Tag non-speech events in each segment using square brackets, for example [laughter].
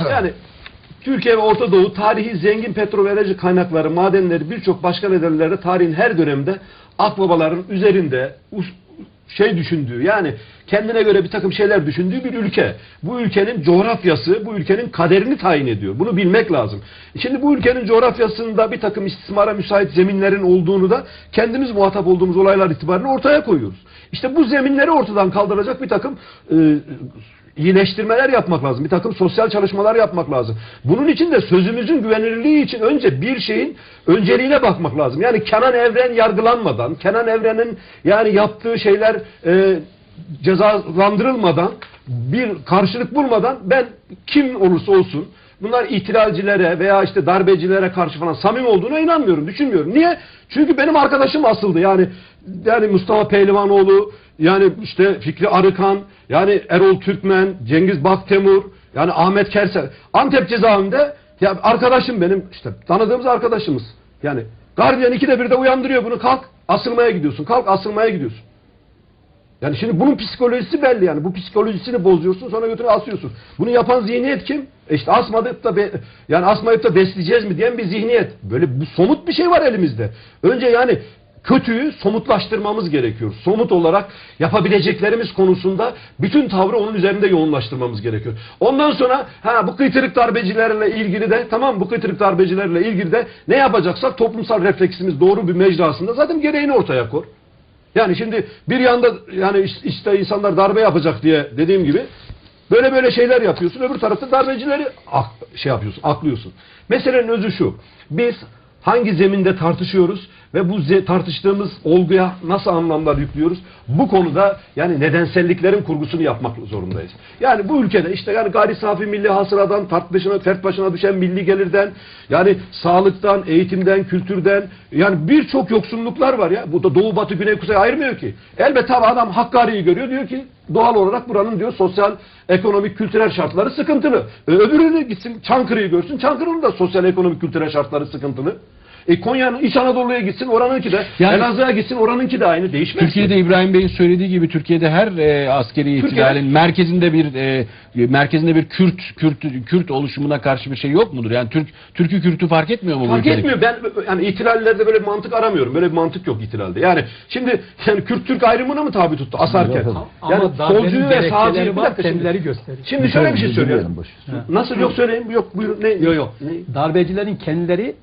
[laughs] Yani Türkiye ve Orta Doğu tarihi zengin petrol kaynakları, madenleri birçok başka nedenlerle tarihin her döneminde akbabaların üzerinde şey düşündüğü yani kendine göre bir takım şeyler düşündüğü bir ülke. Bu ülkenin coğrafyası bu ülkenin kaderini tayin ediyor. Bunu bilmek lazım. Şimdi bu ülkenin coğrafyasında bir takım istismara müsait zeminlerin olduğunu da kendimiz muhatap olduğumuz olaylar itibariyle ortaya koyuyoruz. İşte bu zeminleri ortadan kaldıracak bir takım e, iyileştirmeler yapmak lazım. Bir takım sosyal çalışmalar yapmak lazım. Bunun için de sözümüzün güvenilirliği için önce bir şeyin önceliğine bakmak lazım. Yani Kenan Evren yargılanmadan, Kenan Evren'in yani yaptığı şeyler e, cezalandırılmadan, bir karşılık bulmadan ben kim olursa olsun bunlar ihtilalcilere veya işte darbecilere karşı falan samimi olduğuna inanmıyorum, düşünmüyorum. Niye? Çünkü benim arkadaşım asıldı. Yani yani Mustafa Pehlivanoğlu, yani işte Fikri Arıkan, yani Erol Türkmen, Cengiz Baktemur, yani Ahmet Kersel. Antep cezaevinde ya arkadaşım benim işte tanıdığımız arkadaşımız. Yani gardiyan ikide bir de uyandırıyor bunu kalk asılmaya gidiyorsun. Kalk asılmaya gidiyorsun. Yani şimdi bunun psikolojisi belli yani. Bu psikolojisini bozuyorsun sonra götürüp asıyorsun. Bunu yapan zihniyet kim? E işte asmadık da be, yani asmayıp da besleyeceğiz mi diyen bir zihniyet. Böyle bu somut bir şey var elimizde. Önce yani kötüyü somutlaştırmamız gerekiyor. Somut olarak yapabileceklerimiz konusunda bütün tavrı onun üzerinde yoğunlaştırmamız gerekiyor. Ondan sonra ha bu kıytırık darbecilerle ilgili de tamam bu kıytırık darbecilerle ilgili de ne yapacaksak toplumsal refleksimiz doğru bir mecrasında zaten gereğini ortaya koy. Yani şimdi bir yanda yani iş- işte insanlar darbe yapacak diye dediğim gibi böyle böyle şeyler yapıyorsun. Öbür tarafta darbecileri şey yapıyorsun, aklıyorsun. Meselenin özü şu. Biz hangi zeminde tartışıyoruz ve bu tartıştığımız olguya nasıl anlamlar yüklüyoruz? Bu konuda yani nedenselliklerin kurgusunu yapmak zorundayız. Yani bu ülkede işte yani gayri safi milli hasıladan, fert başına, fert başına düşen milli gelirden, yani sağlıktan, eğitimden, kültürden, yani birçok yoksunluklar var ya. Bu da doğu, batı, güney, kuzey ayırmıyor ki. Elbette adam Hakkari'yi görüyor diyor ki doğal olarak buranın diyor sosyal, ekonomik, kültürel şartları sıkıntılı. E, öbürü de gitsin Çankırı'yı görsün. Çankırı'nın da sosyal, ekonomik, kültürel şartları sıkıntılı. E Konya'nın İç Anadolu'ya gitsin oranınki de, Yani- Elazığ'a gitsin oranınki de aynı değişmez. ki. Türkiye'de İbrahim Bey'in söylediği gibi Türkiye'de her e, askeri ihtilalin merkezinde bir e, merkezinde bir Kürt Kürt Kürt oluşumuna karşı bir şey yok mudur? Yani Türk Türk'ü Kürt'ü fark etmiyor mu bu Fark ülkede? etmiyor. Ben yani ihtilallerde böyle bir mantık aramıyorum. Böyle bir mantık yok ihtilalde. Yani şimdi yani Kürt Türk ayrımına mı tabi tuttu asarken? Ama Yani solcuyu ve sağcıyı bir dakika şimdi. kendileri gösteriyor. Şimdi şöyle bir şey söylüyorum. Nasıl yok söyleyeyim? Yok buyurun. Ne? Yok yok. Darbecilerin kendileri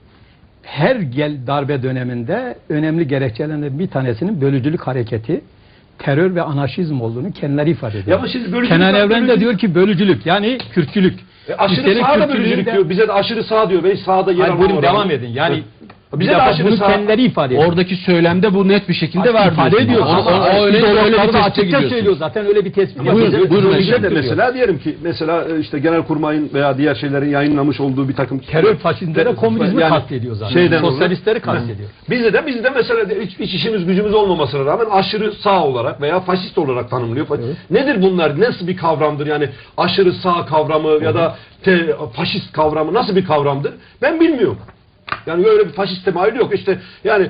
her gel darbe döneminde önemli gerekçelerinden bir tanesinin bölücülük hareketi, terör ve anarşizm olduğunu kendileri ifade ediyor. Ya ama siz bölücülük- Kenan Evren de diyor ki bölücülük yani Kürtçülük. E, aşırı sağ da bölücülük diyor. Bize de aşırı sağ diyor. Ben sağda yer Hayır, buyurun devam edin. Yani Evet. Bize bize de aşırı bunu sağ kendileri ifade ediyor. Oradaki söylemde bu net bir şekilde var. ifade ediyor. O, o, Ama o öyle, de öyle bir açıkça gidiyorsun. söylüyor zaten öyle bir tespit Buyurun, yapıyor. bize- buyurun bize de mesela diyelim ki mesela e, işte Genelkurmay'ın veya diğer şeylerin yayınlamış olduğu bir takım Terör faşizmleri komünizmi Yani kastediyor zaten. şeyden Sosyalistleri kastediyor. Bizde de bizde mesela hiç, hiç işimiz gücümüz olmamasına rağmen aşırı sağ olarak veya faşist olarak tanımlıyor. Nedir bunlar? Nasıl bir kavramdır? Yani aşırı sağ kavramı ya da te- faşist kavramı nasıl bir kavramdır? Ben bilmiyorum. Yani öyle bir faşist temayülü yok. İşte yani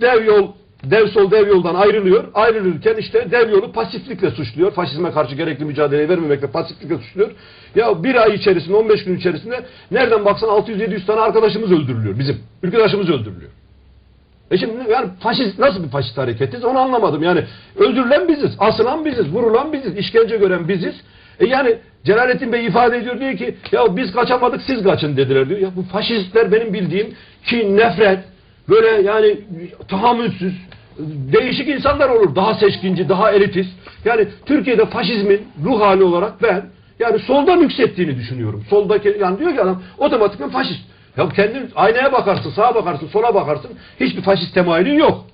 dev yol dev sol dev yoldan ayrılıyor. Ayrılırken işte dev yolu pasiflikle suçluyor. Faşizme karşı gerekli mücadeleyi vermemekle pasiflikle suçluyor. Ya bir ay içerisinde 15 gün içerisinde nereden baksan 600-700 tane arkadaşımız öldürülüyor bizim. Ülkadaşımız öldürülüyor. E şimdi yani faşist nasıl bir faşist hareketiz onu anlamadım. Yani öldürülen biziz, asılan biziz, vurulan biziz, işkence gören biziz. E yani Celalettin Bey ifade ediyor diyor ki ya biz kaçamadık siz kaçın dediler diyor. Ya bu faşistler benim bildiğim ki nefret, böyle yani tahammülsüz, değişik insanlar olur. Daha seçkinci, daha elitist. Yani Türkiye'de faşizmin ruh hali olarak ben yani soldan yükselttiğini düşünüyorum. Soldaki yani diyor ki adam otomatikman faşist. Ya kendin aynaya bakarsın, sağa bakarsın, sola bakarsın. Hiçbir faşist temayülün yok.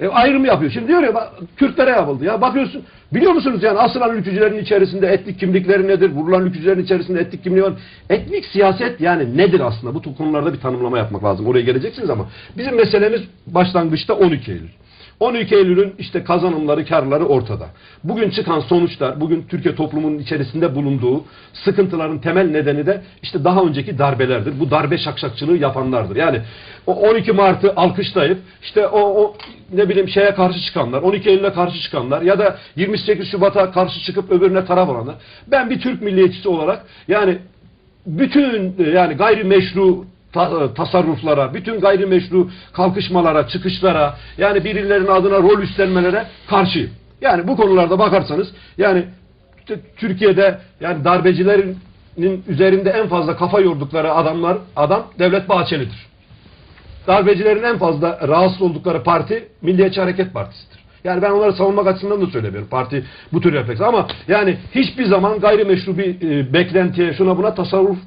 E, ayrım yapıyor. Şimdi diyor ya bak, Kürtlere yapıldı ya. Bakıyorsun biliyor musunuz yani asılan ülkücülerin içerisinde etnik kimlikleri nedir? Vurulan ülkücülerin içerisinde etnik kimliği var. Etnik siyaset yani nedir aslında? Bu konularda bir tanımlama yapmak lazım. Oraya geleceksiniz ama bizim meselemiz başlangıçta 12 Eylül. 12 Eylül'ün işte kazanımları, karları ortada. Bugün çıkan sonuçlar, bugün Türkiye toplumunun içerisinde bulunduğu sıkıntıların temel nedeni de işte daha önceki darbelerdir. Bu darbe şakşakçılığı yapanlardır. Yani o 12 Mart'ı alkışlayıp işte o, o ne bileyim şeye karşı çıkanlar, 12 Eylül'e karşı çıkanlar ya da 28 Şubat'a karşı çıkıp öbürüne taraf olanlar. Ben bir Türk milliyetçisi olarak yani bütün yani gayrimeşru ta- tasarruflara, bütün gayrimeşru kalkışmalara, çıkışlara, yani birilerinin adına rol üstlenmelere karşıyım. Yani bu konularda bakarsanız yani Türkiye'de yani darbecilerin üzerinde en fazla kafa yordukları adamlar adam Devlet Bahçeli'dir. Darbecilerin en fazla rahatsız oldukları parti Milliyetçi Hareket Partisi'dir. Yani ben onları savunmak açısından da söylemiyorum. Parti bu tür refleks. Ama yani hiçbir zaman gayrimeşru bir e, beklentiye şuna buna tasarruf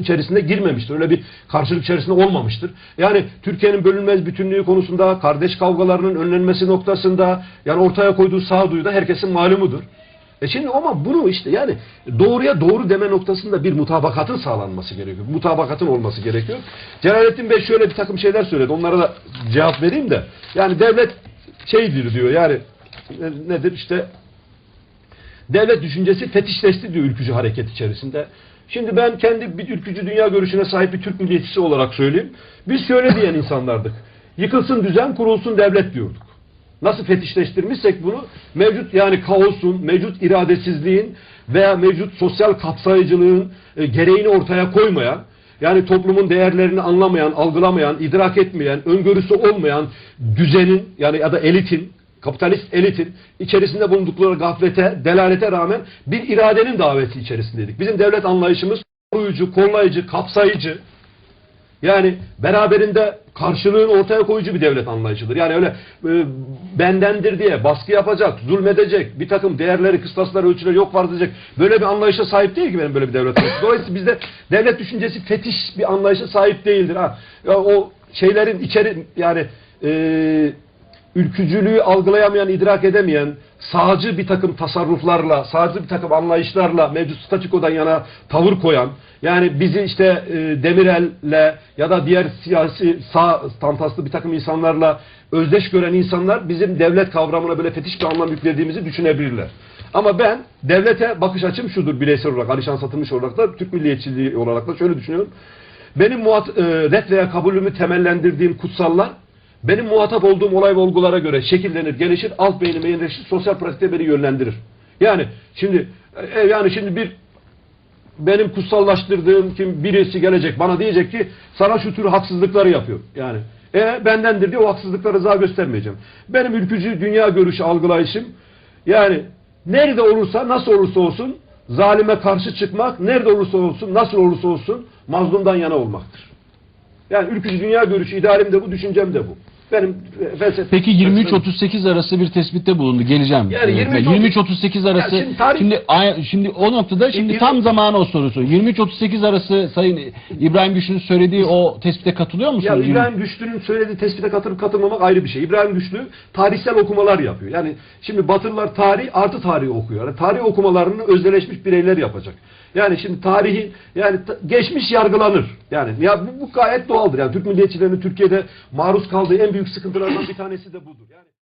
içerisinde girmemiştir. Öyle bir karşılık içerisinde olmamıştır. Yani Türkiye'nin bölünmez bütünlüğü konusunda, kardeş kavgalarının önlenmesi noktasında yani ortaya koyduğu sağduyu da herkesin malumudur. E şimdi ama bunu işte yani doğruya doğru deme noktasında bir mutabakatın sağlanması gerekiyor. Mutabakatın olması gerekiyor. Celalettin Bey şöyle bir takım şeyler söyledi. Onlara da cevap vereyim de. Yani devlet şeydir diyor yani ne- nedir işte devlet düşüncesi fetişleşti diyor ülkücü hareket içerisinde. Şimdi ben kendi bir ülkücü dünya görüşüne sahip bir Türk milliyetçisi olarak söyleyeyim. Biz şöyle diyen insanlardık. Yıkılsın düzen, kurulsun devlet diyorduk. Nasıl fetişleştirmişsek bunu mevcut yani kaosun, mevcut iradesizliğin veya mevcut sosyal kapsayıcılığın e, gereğini ortaya koymayan, yani toplumun değerlerini anlamayan, algılamayan, idrak etmeyen, öngörüsü olmayan düzenin yani ya da elitin, kapitalist elitin içerisinde bulundukları gaflete, delalete rağmen bir iradenin daveti içerisindeydik. Bizim devlet anlayışımız koruyucu, kollayıcı, kapsayıcı, yani beraberinde karşılığını ortaya koyucu bir devlet anlayışıdır. Yani öyle e, bendendir diye baskı yapacak, zulmedecek, bir takım değerleri, kıstasları, ölçüleri yok var diyecek. Böyle bir anlayışa sahip değil ki benim böyle bir devlet anlayışı. Dolayısıyla bizde devlet düşüncesi fetiş bir anlayışa sahip değildir. Ha. Ya o şeylerin içeri yani e, ülkücülüğü algılayamayan, idrak edemeyen, sağcı bir takım tasarruflarla, sağcı bir takım anlayışlarla mevcut statükodan yana tavır koyan, yani bizi işte e, Demirel'le ya da diğer siyasi sağ tantaslı bir takım insanlarla özdeş gören insanlar bizim devlet kavramına böyle fetiş bir anlam yüklediğimizi düşünebilirler. Ama ben devlete bakış açım şudur bireysel olarak, Alişan Satılmış olarak da Türk milliyetçiliği olarak da şöyle düşünüyorum. Benim muhat e, red veya kabulümü temellendirdiğim kutsallar benim muhatap olduğum olay ve olgulara göre şekillenir, gelişir, alt beynime yerleşir, sosyal pratikte beni yönlendirir. Yani şimdi e, yani şimdi bir benim kutsallaştırdığım kim birisi gelecek bana diyecek ki sana şu tür haksızlıkları yapıyor. Yani e bendendir diye o haksızlıkları rıza göstermeyeceğim. Benim ülkücü dünya görüşü algılayışım yani nerede olursa nasıl olursa olsun zalime karşı çıkmak nerede olursa olsun nasıl olursa olsun mazlumdan yana olmaktır. Yani ülkücü dünya görüşü idealim de bu, düşüncem de bu. Benim e, felsefe. Peki 23-38 arası bir tespitte bulundu. Geleceğim. Yani Ee, 23 23-38 arası. Ya şimdi tarih- şimdi şimdi o noktada şimdi E, tam zamanı o sorusu. 23-38 arası Sayın İbrahim Güçlü'nün söylediği o tespite katılıyor Ya musunuz? İbrahim Güçlü'nün söylediği tespite katılıp katılmamak ayrı bir şey. İbrahim Güçlü tarihsel okumalar yapıyor. Yani şimdi Batılılar tarih artı tarih okuyor. Yani tarih okumalarını özneleşmiş bireyler yapacak. Yani şimdi tarihi yani geçmiş yargılanır. Yani ya bu, bu gayet doğaldır. Yani Türk milliyetçilerinin Türkiye'de maruz kaldığı en büyük sıkıntılardan bir tanesi de budur. Yani